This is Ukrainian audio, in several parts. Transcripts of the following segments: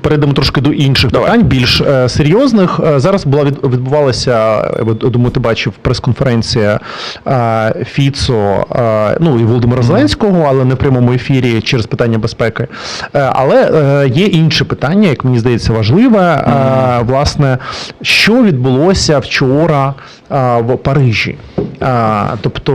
Перейдемо трошки до інших Давай. питань, більш е, серйозних. Е, зараз була від, відбувалася, е, я думаю, ти бачив прес-конференція е, Фіцо, е, ну і Володимира Зеленського, але не в прямому ефірі через питання безпеки. Е, але е, є інше питання, як мені здається, важливе. Е, власне, що відбулося вчора е, в Парижі? Е, тобто,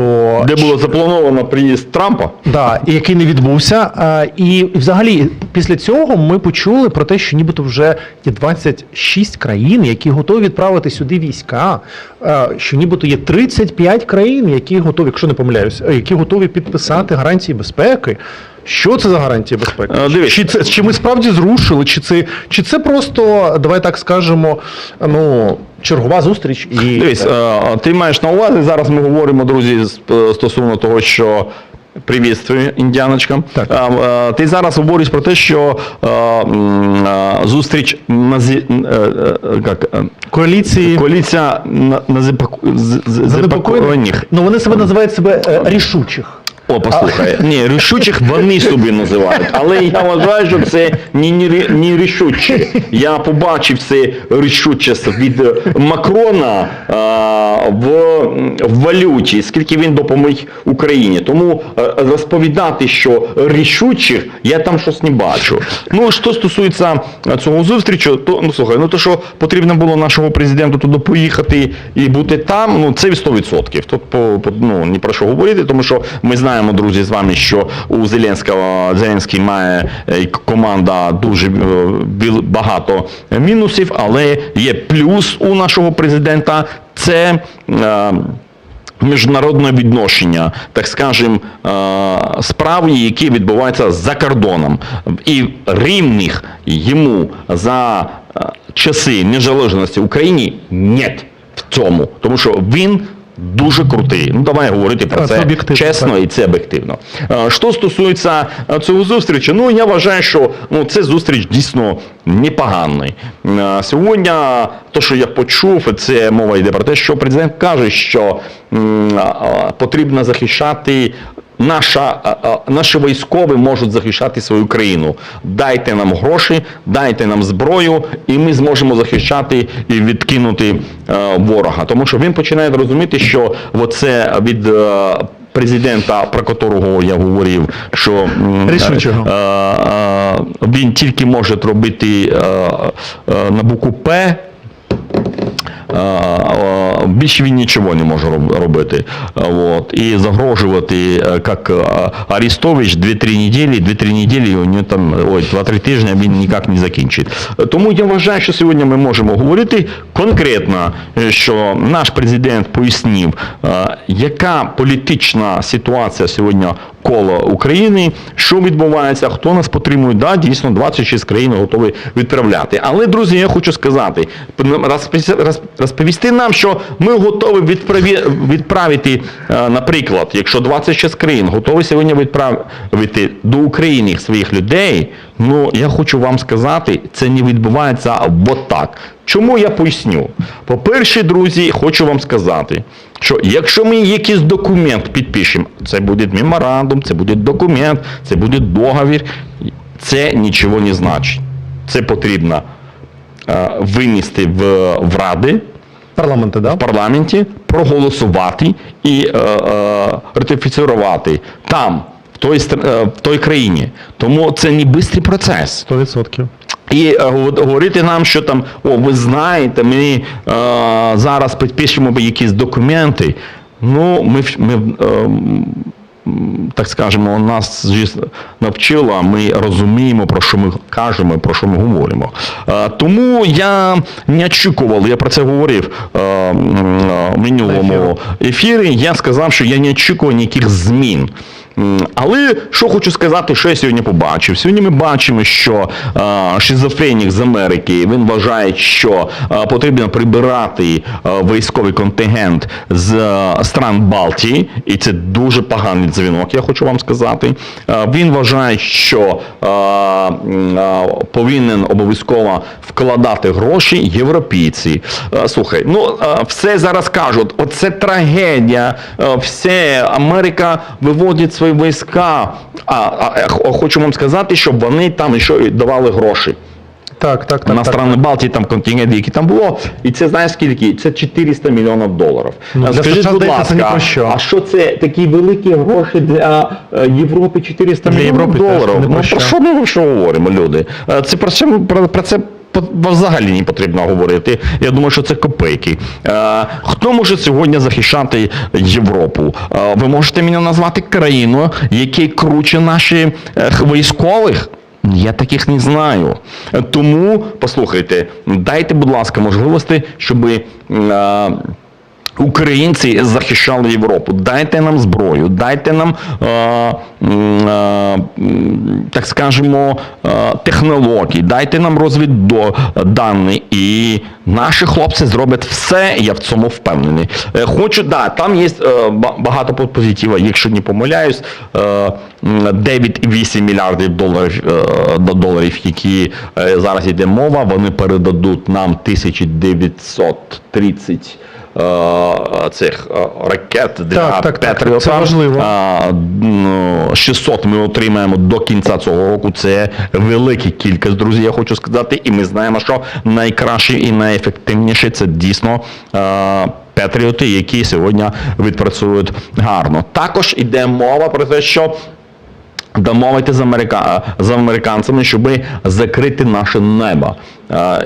Де було заплановано приїзд Трампа. Да, який не відбувся. Е, І взагалі, після цього ми почули про те, що нібито вже є 26 країн, які готові відправити сюди війська. е, Що нібито є 35 країн, які готові, якщо не помиляюсь, е, які готові підписати гарантії безпеки. Що це за гарантії безпеки? Е, дивись. Чи це чи ми справді зрушили, чи це чи це просто, давай так скажемо, ну чергова зустріч і Дивись, е, ти маєш на увазі, зараз ми говоримо, друзі, е, стосовно того, що. Привітствую індіаночкам. Так. Ти зараз говориш про те, що зустріч назі, е, е, як, е, коаліції коаліція на, на запаку- з- з- запакованих. Ну вони себе називають себе е, рішучих. О, послухай. Ні, рішучих вони собі називають. Але я вважаю, що це не, не, не рішуче. Я побачив це рішучість від Макрона а, в, в валюті, скільки він допоміг Україні. Тому е, розповідати, що рішучих, я там щось не бачу. Ну, що стосується цього зустрічу, то ну слухай, ну то що потрібно було нашому президенту туди поїхати і бути там, ну це 100%. Тут по, по ну ні про що говорити, тому що ми знаємо, друзі, з вами, що у Зеленського Зеленський має е, команда дуже е, багато мінусів, але є плюс у нашого президента. Це е, міжнародне відношення, так скажем, справи, які відбуваються за кордоном, і рівних йому за часи незалежності України нет в цьому, тому що він. Дуже крутий. Ну давай говорити про це це чесно так. і це об'єктивно. Е, Що стосується е, цього зустрічі, ну я вважаю, що ну це зустріч дійсно непоганий. Е, Сьогодні, то, що я почув, це мова йде про те, що президент каже, що м, потрібно захищати. Наша, наші військові можуть захищати свою країну. Дайте нам гроші, дайте нам зброю, і ми зможемо захищати і відкинути е, ворога. Тому що він починає розуміти, що оце від е, президента, про котрого я говорив, що Рішучого. е, він тільки може робити на букву П. е, е, Більше він нічого не може робити. Е, От. І загрожувати, е, як е, Арестович, 2-3 неділі, 2-3 неділі, у нього там, ой, 2-3 тижні він ніяк не закінчить. Е, Тому я вважаю, що сьогодні ми можемо говорити конкретно, е, що наш президент пояснив, е, яка політична ситуація сьогодні коло України, що відбувається, хто нас підтримує. Да, дійсно, 26 країн готові відправляти. Але, друзі, я хочу сказати, розпис- роз- розповісти нам, що ми готові відправити, е, наприклад, якщо 26 країн готові сьогодні відправити до України своїх людей, ну я хочу вам сказати, це не відбувається от так. Чому я поясню? По-перше, друзі, хочу вам сказати, що якщо ми якийсь документ підпишемо, це буде меморандум, це буде документ, це буде договір, це нічого не значить. Це потрібно винести в, в Ради, Парламенти, да? в парламенті, проголосувати і е, е, ратифіцирувати там, в той, е, в той країні. Тому це не швидкий процес. 100%. І е, говорити нам, що там, о, ви знаєте, ми е, зараз підпишемо якісь документи. Ну, ми, ми е, так скажемо, нас навчила, ми розуміємо, про що ми кажемо, про що ми говоримо. Тому я не очікував, я про це говорив в минулому ефірі. Я сказав, що я не очікував ніяких змін. Але що хочу сказати, що я сьогодні побачив. Сьогодні ми бачимо, що шизофренік з Америки він вважає, що потрібно прибирати військовий контингент з стран Балтії, і це дуже поганий дзвінок, я хочу вам сказати. Він вважає, що повинен обов'язково вкладати гроші європейці. Слухай, ну все зараз кажуть, оце трагедія, все Америка виводить свої війська. А, а, а хочу вам сказати, щоб вони там ще давали гроші. Так, так, так. на так, страни Балтії, там контингент, який там було. І це знаєш скільки? Це 400 мільйонів доларів. Ну, Скажіть, будь ласка, що. а що це такі великі гроші для е, Європи 400 мільйонів теж доларів? не ну що. про що ми що говоримо, люди? Е, Це про це про, про це. Взагалі не потрібно говорити. Я думаю, що це копейки. Е, хто може сьогодні захищати Європу? Е, ви можете мене назвати країною, який круче наші е, військових? Я таких не знаю. Тому послухайте, дайте, будь ласка, можливості, щоб е, українці захищали Європу. Дайте нам зброю, дайте нам, е, е, так скажемо, е, технології, дайте нам розвіддані. І наші хлопці зроблять все, я в цьому впевнений. Е, Хочу, да, там є е, ба- багато позитива, якщо не помиляюсь, е, м, 9,8 мільярдів доларів, е, до доларів, які е, зараз йде мова, вони передадуть нам 1930 е, цих е, ракет для Так, так, так, це важливо. А, ну, 600 ми отримаємо до кінця цього року. Це велика кількість, друзі. Я хочу сказати, і ми знаємо, що найкраще і найефективніше це дійсно. е, Петріоти, які сьогодні відпрацюють гарно. Також іде мова про те, що домовити з, Америка... з американцями, щоб закрити наше небо.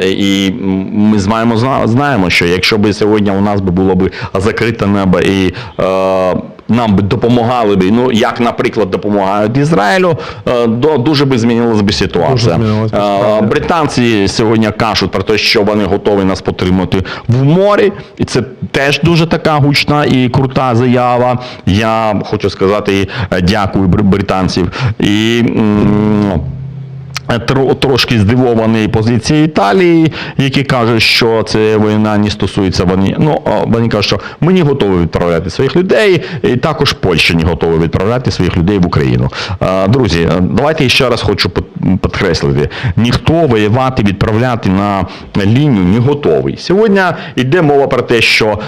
І ми знаємо, зна- знаємо, що якщо б сьогодні у нас було б закрите небо і е, нам би допомагали б, ну як, наприклад, допомагають Ізраїлю, е, до, дуже би змінилася б ситуація. Змінилась Е. Британці сьогодні кажуть про те, що вони готові нас підтримати в морі, і це теж дуже така гучна і крута заява. Я хочу сказати е, дякую бр- британців. І трошки здивований позиції Італії, які кажуть, що це війна не стосується вони. Ну вони кажуть, що ми не готові відправляти своїх людей, і також Польща не готова відправляти своїх людей в Україну. Друзі, давайте ще раз хочу підкреслити: ніхто воювати, відправляти на лінію не готовий. Сьогодні йде мова про те, що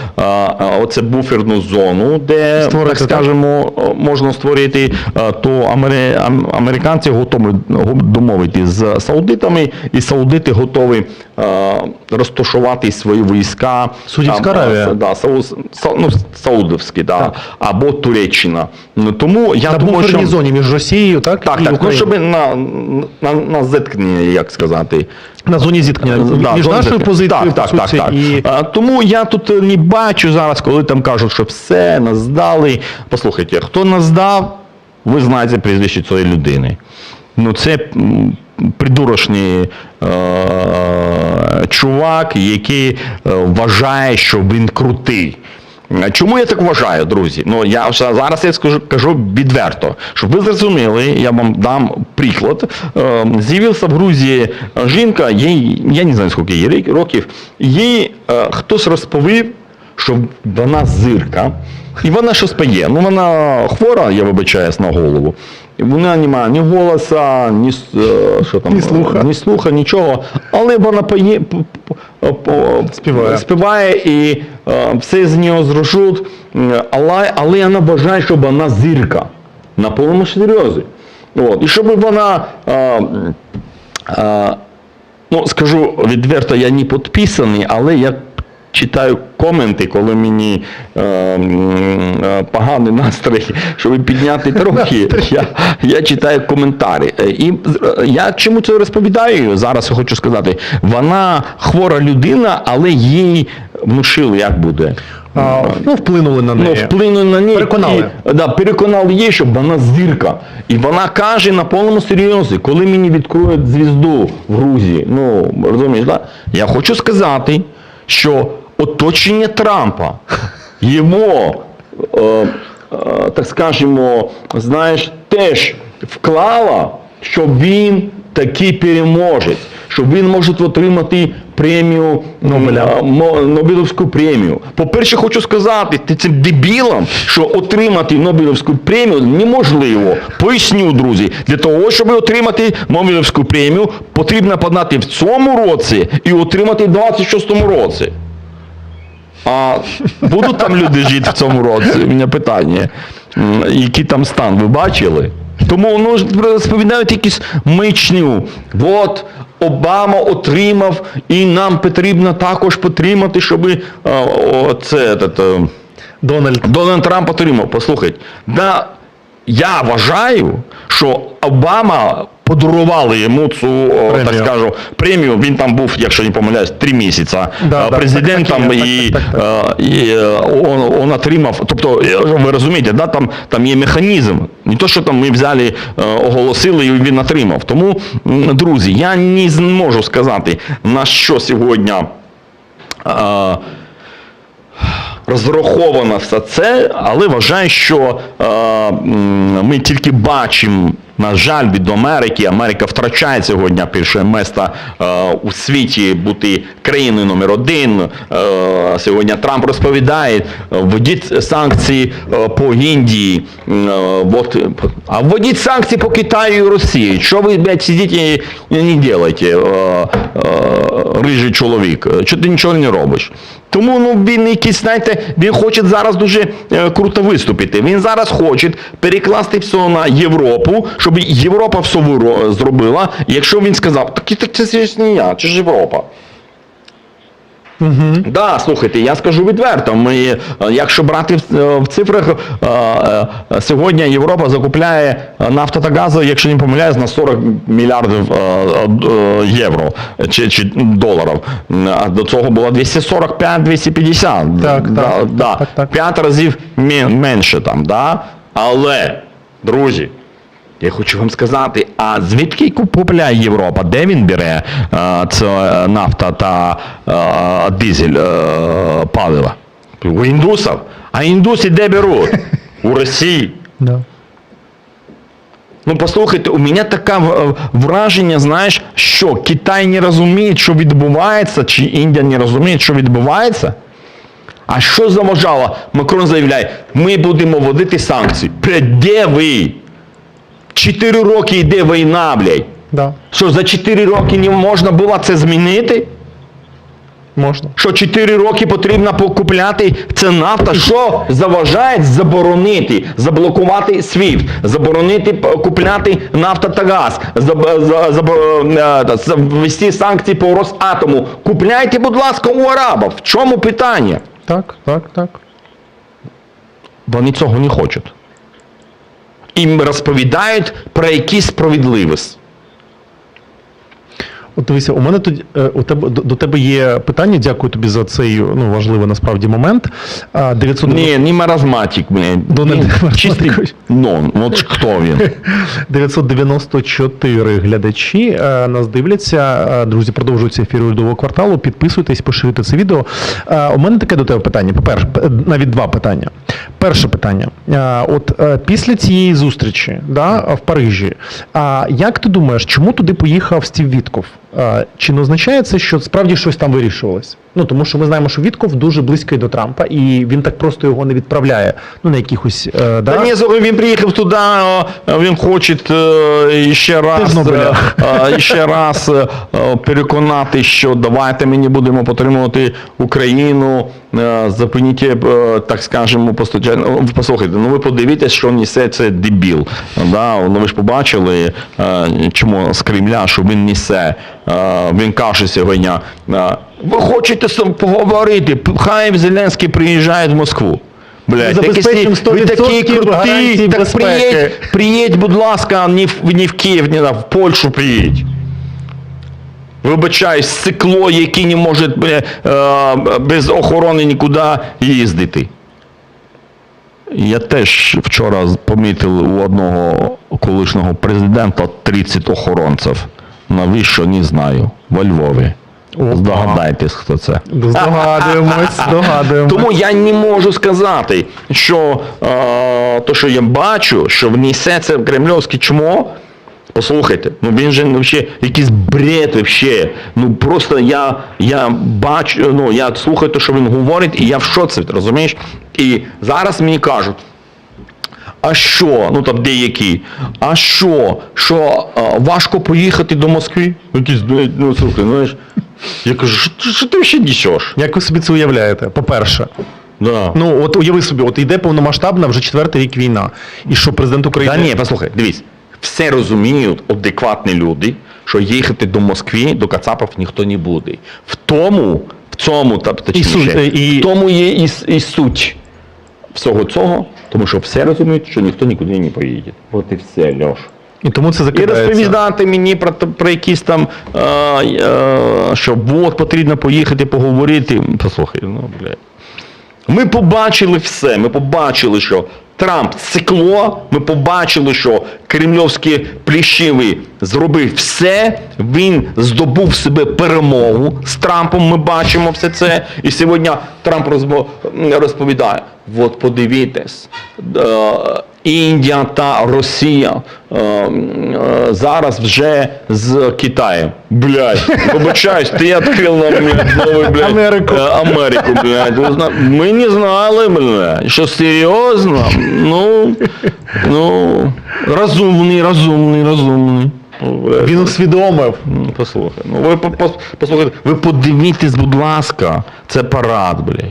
оце буферну зону, де так скажемо, можна створити, то амери- американці готові го- домовити з саудитами, і саудити готові е, розташувати свої війська. Судівська е, Аравія. Да, Сау- Сау- ну, Саудовські, да, Так. або Туреччина. Ну, Тому я На думаю, що... зоні між Росією, так? Так, і так, ну, щоб на, на, на зіткнення, як сказати. На зоні зіткнення Да, між зони нашою зіткнення. позицією, так, по так, так, так. і А, тому я тут е, не бачу зараз, коли там кажуть, що все, нас здали. Послухайте, хто нас здав, ви знаєте прізвище цієї людини. Ну, це придурочний е, чувак, який е, вважає, що він крутий. Чому я так вважаю, друзі? Ну я зараз я скажу кажу відверто, щоб ви зрозуміли, я вам дам приклад. Е, З'явився в Грузії жінка, їй я не знаю скільки їй років. Їй е, хтось розповів, що вона зирка, і вона щось пає. Ну вона хвора, я вибачаюсь на голову. Вона не має ні голоса, ні, е, що там, Ні слуха. ні слуха, нічого. Але вона пає, п- п- п- Співає. співає і е, все з нього зрушуть, але, але вона вважає, що вона зірка на повному серйозі. От. І щоб вона. М, е, ну, скажу відверто, я не підписаний, але я читаю коменти, коли мені е, е, поганий настрій, щоб підняти трохи. я, я читаю коментарі. Е, І е, я чому це розповідаю? Зараз хочу сказати, вона хвора людина, але їй внушили, як буде. а, ну, вплинули на Ну, неї. вплинули на неї. Переконали. І, да, переконали її, щоб вона зірка. І вона каже на повному серйозі, коли мені відкроють звізду в Грузії, ну, розумієш, да? я хочу сказати, що оточення Трампа, його, е, е, так скажемо, знаєш, теж вклало, що він такий переможець, що він може отримати премію Нобеля. е, Нобелівську премію. По-перше, хочу сказати, ти цим дебілам, що отримати Нобелівську премію неможливо. Поясню, друзі, для того, щоб отримати Нобелівську премію, потрібно подати в цьому році і отримати в 26-му році. А будуть там люди жити в цьому році? У мене питання. Який там стан, ви бачили? Тому ну, ж розповідають якісь мичню. От Обама отримав, і нам потрібно також підтримати, щоб е, це, те, Дональд. Дональд Трамп отримав. Послухайте, да, я вважаю, що Обама подарували йому цю, о, так скажу, премію. Він там був, якщо не помиляюсь, три місяці Да, президентом так, так і так, так, е, і е, он, он отримав. Тобто, е, ви розумієте, да, там, там є механізм. Не то, що там ми взяли, е, оголосили і він отримав. Тому, друзі, я не зможу сказати, на що сьогодні. розраховано все це, але вважаю, що е, ми тільки бачимо, на жаль, від Америки. Америка втрачає сьогодні перше місце е, у світі бути країною номер один. Е, сьогодні Трамп розповідає, е, введіть санкції по Індії, а введіть санкції по Китаю і Росії. Що ви, блядь, сидите і не робите, рижий чоловік? чи ти нічого не робиш? Тому ну він якийсь, знаєте, він хоче зараз дуже е, круто виступити. Він зараз хоче перекласти все на Європу, щоб Європа все зробила. Якщо він сказав, так це ж не я, це ж Європа. Угу. Да, слухайте, я скажу відверто. Ми, е, якщо брати в, е, цифрах, е, сьогодні Європа закупляє нафту та газу, якщо не помиляюсь, на 40 мільярдів євро чи, чи доларів. А до цього було 245-250. Так, да, так, да. так, так. П'ять разів менше там. Да? Але, друзі, я хочу вам сказати, а звідки купує Європа? Де він бере е, це нафта та е, дизель е, палива? У індусів. А індуси де беруть? У Росії. Да. Ну послухайте, у мене таке враження, знаєш, що Китай не розуміє, що відбувається, чи Індія не розуміє, що відбувається. А що заважало? Макрон заявляє, ми будемо вводити санкції. Де ви? Чотири роки йде війна, блядь. Да. Що за 4 роки не можна було це змінити? Можна. Що 4 роки потрібно покупляти це нафта? Що заважає заборонити, заблокувати SWIFT, заборонити купляти нафта та газ, заб- за- забо- е, ввести санкції по Росатому. Купляйте, будь ласка, у арабів. В чому питання? Так, так, так. Вони цього не хочуть. Їм розповідають про якісь справедливість. От дивися, у мене тоді е, у тебе до, до тебе є питання. Дякую тобі за цей ну важливий насправді момент. А, 990 Ні, не маразматик, чистий нон. От хто він? 994 глядачі е, нас дивляться. Е, Друзі, продовжується ефір урядового кварталу. Підписуйтесь, поширюйте це відео. У мене таке до тебе питання. По-перше, навіть два питання. Перше питання. Е, От е, після цієї зустрічі да, в Парижі, як ти думаєш, чому туди поїхав Стів Вітков? Чи не означає це, що справді щось там вирішувалось? Ну тому що ми знаємо, що Вітков дуже близький до Трампа, і він так просто його не відправляє. Ну на якихось е, да? Та ні, він приїхав туди, він хоче е, ще раз, е, ще раз е, переконати, що давайте ми не будемо підтримувати Україну, е, зупиніть, е, так скажемо, постачання. Ну, Послухайте, ну ви подивіться, що несе це дебіл. Да? Ну ви ж побачили, е, чому з Кремля, що він несе. Е, Він каже сьогодні, е, ви хочете поговорити, хай Зеленський приїжджає в Москву. Блядь, так забезпечимо якщо ви 100% такі круті, так безпеки. приїдь, приїдь, будь ласка, не в, не в Київ, не в Польщу приїдь. Вибачаюсь, цикло, яке не може бля, е, без охорони нікуди їздити. Я теж вчора помітив у одного колишнього президента 30 охоронців. Навіщо, не знаю. Во Львові. Опа. Здогадайтесь, хто це. Здогадуємось, здогадуємось. Тому я не можу сказати, що е, то, що я бачу, що внесе це в кремльовське чмо. Послухайте, ну він же ну, ще якийсь бред вообще. Ну просто я, я бачу, ну я слухаю те, що він говорить, і я в шоці, розумієш? І зараз мені кажуть. А що? Ну там деякі. А що? Що е, важко поїхати до Москви? Якісь, ну, ну слухай, ну знаєш. Я кажу, що, що ти ще несеш? Як ви собі це уявляєте? По-перше, Да. ну от уяви собі, от йде повномасштабна вже четвертий рік війна. І що президент України. Та ні, послухай, дивись. все розуміють, адекватні люди, що їхати до Москви, до Кацапів ніхто не буде. В тому, в цьому, та- точніше, суть, і- в тому є і, і суть всього цього, тому що все розуміють, що ніхто нікуди не поїде. От і все, Льош. І тому це закидається. І розповідати мені про, про якісь там, е, е, що от потрібно поїхати поговорити. Послухай, ну, блядь. Ми побачили все. Ми побачили, що Трамп цикло. Ми побачили, що кремльовські пліщивий зробив все. Він здобув себе перемогу з Трампом. Ми бачимо все це. І сьогодні Трамп розмов розповідає: от подивіться. Індія та Росія е, е, зараз вже з Китаєм. Блядь, вибачаюсь, ти відкрив нам блядь, новий, блядь, Америку. е, Америку, блядь. Ми не знали, блядь. Що серйозно? Ну, ну, розумний, розумний, розумний. Він усвідомив. Ну, Послухай, ну ви по- пос- послухайте, ви подивіться, будь ласка, це парад, блядь.